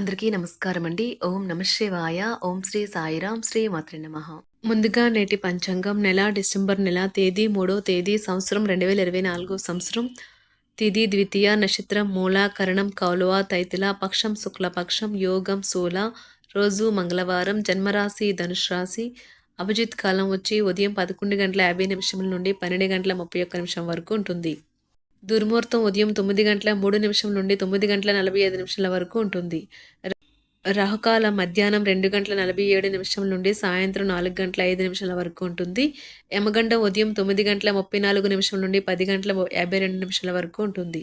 అందరికీ నమస్కారం అండి. ఓం నమ శివాయ ఓం శ్రీ సాయిరాం శ్రీ మాత్రి నమ. ముందుగా నేటి పంచాంగం నెల డిసెంబర్ నెల తేదీ మూడో తేదీ సంవత్సరం రెండు వేల ఇరవై నాలుగో సంవత్సరం. తిది ద్వితీయ నక్షత్రం మూల కరణం కౌలువ తైతిల పక్షం శుక్లపక్షం యోగం శూల రోజు మంగళవారం జన్మరాశి ధనుష్ రాశి అభిజిత్ కాలం వచ్చి ఉదయం పదకొండు గంటల యాభై నిమిషముల నుండి పన్నెండు గంటల ముప్పై ఒక్క నిమిషం వరకు ఉంటుంది. దుర్ముహూర్తం ఉదయం తొమ్మిది గంటల మూడు నిమిషం నుండి తొమ్మిది గంటల నలభై ఐదు నిమిషాల వరకు ఉంటుంది. రాహుకాల మధ్యాహ్నం రెండు గంటల నలభై ఏడు నిమిషం నుండి సాయంత్రం నాలుగు గంటల ఐదు నిమిషాల వరకు ఉంటుంది. యమగండ ఉదయం తొమ్మిది గంటల ముప్పై నాలుగు నిమిషం నుండి పది గంటల యాభై రెండు నిమిషాల వరకు ఉంటుంది.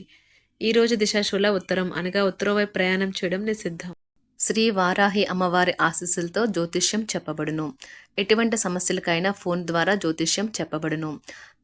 ఈ రోజు దిశాశూల ఉత్తరం అనగా ఉత్తరం వైపు ప్రయాణం చేయడం నిషిద్ధం. శ్రీ వారాహి అమ్మవారి ఆశీస్సులతో జ్యోతిష్యం చెప్పబడును. ఎటువంటి సమస్యలకైనా ఫోన్ ద్వారా జ్యోతిష్యం చెప్పబడును.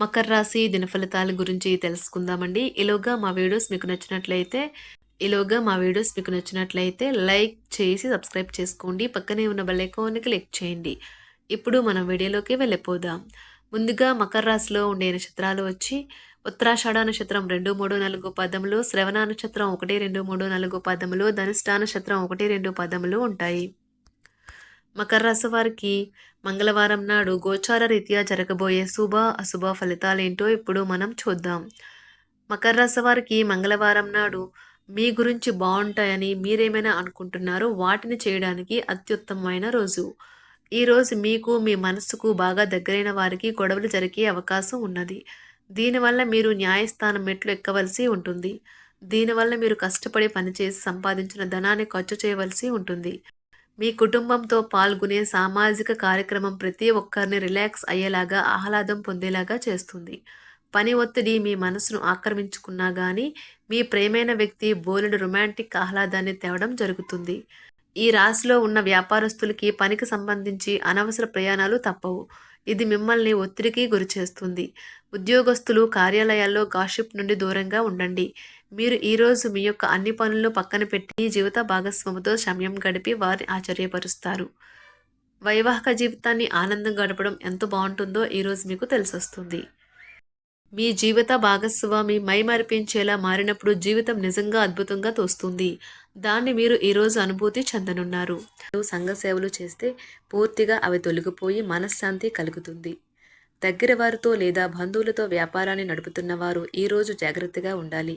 మకర రాశి దినఫలితాల గురించి తెలుసుకుందామండి. ఈలోగా మా వీడియోస్ మీకు నచ్చినట్లయితే ఈలోగా మా వీడియోస్ మీకు నచ్చినట్లయితే లైక్ చేసి సబ్స్క్రైబ్ చేసుకోండి. పక్కనే ఉన్న బెల్ క్లిక్ చేయండి. ఇప్పుడు మనం వీడియోలోకి వెళ్ళిపోదాం. ముందుగా మకర రాశిలో ఉండే నక్షత్రాలు వచ్చి ఉత్తరాషాఢ నక్షత్రం రెండు మూడు నాలుగు పదములు శ్రవణ నక్షత్రం ఒకటి రెండు మూడు నాలుగు పదములు ధనిష్ఠా నక్షత్రం ఒకటి రెండు పదములు ఉంటాయి. మకర రాశి వారికి మంగళవారం నాడు గోచార రీత్యా జరగబోయే శుభ అశుభ ఫలితాలేంటో ఇప్పుడు మనం చూద్దాం. మకర రాశి వారికి మంగళవారం నాడు మీ గురించి బాగుంటాయని మీరేమైనా అనుకుంటున్నారో వాటిని చేయడానికి అత్యుత్తమమైన రోజు. ఈ రోజు మీకు మీ మనస్సుకు బాగా దగ్గరైన వారికి గొడవలు జరిగే అవకాశం ఉన్నది. దీనివల్ల మీరు న్యాయస్థానం మెట్లు ఎక్కవలసి ఉంటుంది. దీనివల్ల మీరు కష్టపడి పనిచేసి సంపాదించిన ధనాన్ని ఖర్చు చేయవలసి ఉంటుంది. మీ కుటుంబంతో పాల్గొనే సామాజిక కార్యక్రమం ప్రతి ఒక్కరిని రిలాక్స్ అయ్యేలాగా ఆహ్లాదం పొందేలాగా చేస్తుంది. పని ఒత్తిడి మీ మనసును ఆక్రమించుకున్నా కానీ మీ ప్రేమైన వ్యక్తి బోలెడు రొమాంటిక్ ఆహ్లాదాన్ని తేవడం జరుగుతుంది. ఈ రాశిలో ఉన్న వ్యాపారస్తులకి పనికి సంబంధించి అనవసర ప్రయాణాలు తప్పవు. ఇది మిమ్మల్ని ఒత్తిడికి గురిచేస్తుంది. ఉద్యోగస్తులు కార్యాలయాల్లో గాషిప్ నుండి దూరంగా ఉండండి. మీరు ఈరోజు మీ యొక్క అన్ని పనులు పక్కన పెట్టి మీ జీవిత భాగస్వామితో సమయం గడిపి వారిని ఆశ్చర్యపరుస్తారు. వైవాహిక జీవితాన్ని ఆనందం గడపడం ఎంత బాగుంటుందో ఈరోజు మీకు తెలిసొస్తుంది. మీ జీవిత భాగస్వామి మైమరిపించేలా మారినప్పుడు జీవితం నిజంగా అద్భుతంగా తోస్తుంది. దాన్ని మీరు ఈరోజు అనుభూతి చెందనున్నారు. సంఘ సేవలు చేస్తే పూర్తిగా అవి తొలగిపోయి మనశ్శాంతి కలుగుతుంది. దగ్గర వారితో లేదా బంధువులతో వ్యాపారాన్ని నడుపుతున్న వారు ఈరోజు జాగ్రత్తగా ఉండాలి.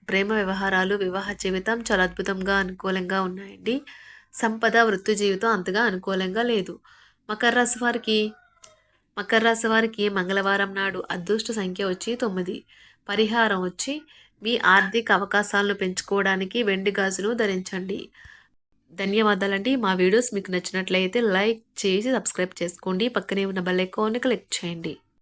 ప్రేమ వ్యవహారాలు వివాహ జీవితం చాలా అద్భుతంగా అనుకూలంగా ఉన్నాయండి. సంపద వృత్తి జీవితం అంతగా అనుకూలంగా లేదు. మకర రాశి వారికి మకర రాశి వారికి మంగళవారం నాడు అదృష్ట సంఖ్య వచ్చి తొమ్మిది. పరిహారం వచ్చి మీ ఆర్థిక అవకాశాలను పెంచుకోవడానికి వెండి గాజులు ధరించండి. ధన్యవాదాలండి. మా వీడియోస్ మీకు నచ్చినట్లయితే లైక్ చేసి సబ్స్క్రైబ్ చేసుకోండి. పక్కనే ఉన్న బెల్ ఐకాన్ని క్లిక్ చేయండి.